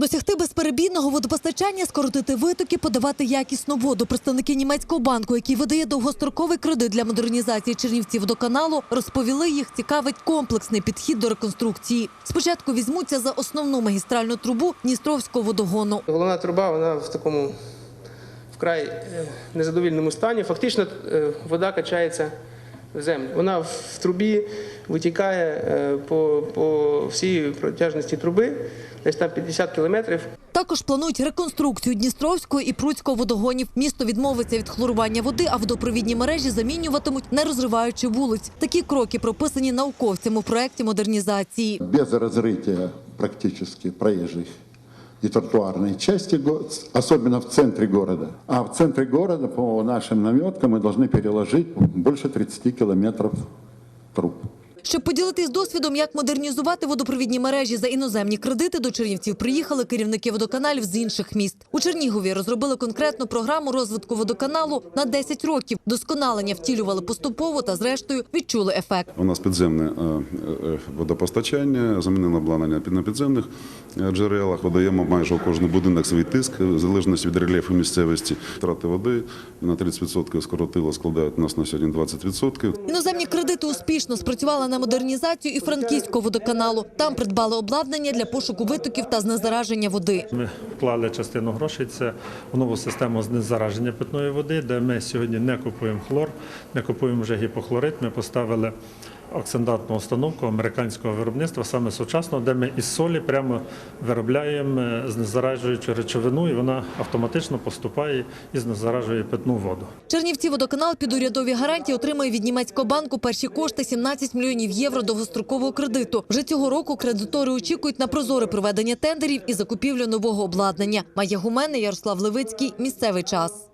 Досягти безперебійного водопостачання, скоротити витоки, подавати якісну воду. Представники німецького банку, який видає довгостроковий кредит для модернізації Чернівців водоканалу, розповіли, їх цікавить комплексний підхід до реконструкції. Спочатку візьмуться за основну магістральну трубу Дністровського водогону. Головна труба вона в такому вкрай е, незадовільному стані. Фактично е, вода качається в землю. Вона в трубі витікає е, по, по всій протяжності труби, десь там 50 кілометрів. Також планують реконструкцію Дністровського і Пруцького водогонів. Місто відмовиться від хлорування води, а водопровідні мережі замінюватимуть, не розриваючи вулиць. Такі кроки прописані науковцями у проєкті модернізації. без разрытия практически проезжих и тротуарной части, особенно в центре города. А в центре города, по нашим наметкам, мы должны переложить больше 30 километров. Щоб поділитись досвідом, як модернізувати водопровідні мережі за іноземні кредити, до Чернівців приїхали керівники водоканалів з інших міст. У Чернігові розробили конкретну програму розвитку водоканалу на 10 років. Досконалення втілювали поступово та, зрештою, відчули ефект. У нас підземне е, е, водопостачання, замінили обладнання на підземних е, джерелах. Видаємо майже у кожний будинок свій тиск, в залежності від рельєфу місцевості. Втрати води на 30% скоротило, складають у нас на сьогодні 20%. Іноземні кредити успішно спрацювала на модернізацію і франківського водоканалу. Там придбали обладнання для пошуку витоків та знезараження води. Ми вклали частину грошей це в нову систему знезараження питної води, де ми сьогодні не купуємо хлор, не купуємо вже гіпохлорид. Ми поставили оксидантну установку американського виробництва, саме сучасного, де ми із солі прямо виробляємо е, знезаражуючу речовину, і вона автоматично поступає і знезаражує питну воду. Чернівці водоканал під урядові гарантії отримає від німецького банку перші кошти 17 мільйонів євро довгострокового кредиту. Вже цього року кредитори очікують на прозоре проведення тендерів і закупівлю нового обладнання. Майя Гуменна, Ярослав Левицький. Місцевий час.